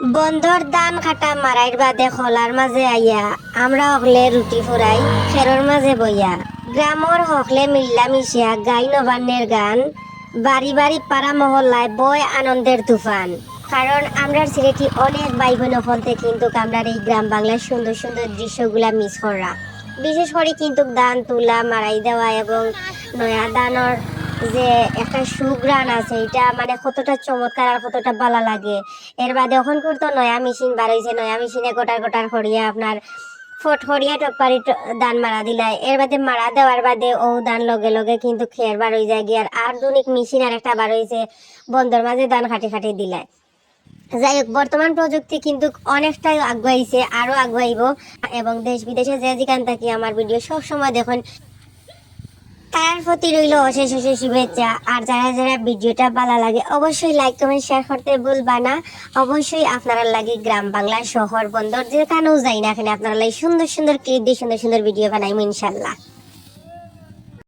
বন্ধর দান খাটা মারাইর বাদে খলার মাঝে আইয়া আমরা হকলে রুটি ফুরাই খেরর মাঝে বইয়া গ্রামর হকলে মিল্লা মিশিয়া গাই নবান্নের গান। বাড়ি বাড়ি পাড়া মহল্লায় বয় আনন্দের তুফান। কারণ আমরার ছেলেটি অনেক ভাই বোন হলতে কিন্তু আমরার এই গ্রাম বাংলার সুন্দর সুন্দর দৃশ্যগুলা মিস করা বিশেষ করে কিন্তু দান, তুলা মারাই দেওয়া এবং নয়া দানর যে একটা সুগ্রান আছে, এটা মানে কতটা চমৎকার আর কতটা ভালো লাগে। এর বাদে এখন করতো নয়া মেশিন হয়েছে নয়া মেশিনে গোটার গোটার করিয়া আপনার ফট করিয়া টপারি দান মারা দিলাই এর বাদে মারা দেওয়ার বাদে ও দান লগে লগে কিন্তু খের বার হয়ে যায় গিয়ে। আর আধুনিক মেশিন আর একটা বার হয়েছে বন্ধর মাঝে দান খাটি খাটি দিলাই যাই হোক, বর্তমান প্রযুক্তি কিন্তু অনেকটাই আগুয়াইছে, আরও আগুয়াইব। এবং দেশ বিদেশে যে যেখান থাকি আমার ভিডিও সব সময় দেখুন। তার প্রতি রইল অশেষ অশেষ শুভেচ্ছা। আর যারা যারা ভিডিওটা ভালো লাগে, অবশ্যই লাইক কমেন্ট শেয়ার করতে ভুলবা না। অবশ্যই আপনারা লাগে গ্রাম বাংলা শহর বন্দর, যেখানেও যাই না এখানে আপনারা লাগে সুন্দর সুন্দর ক্লিপ দিয়ে সুন্দর সুন্দর ভিডিও বানাই ইনশাল্লাহ।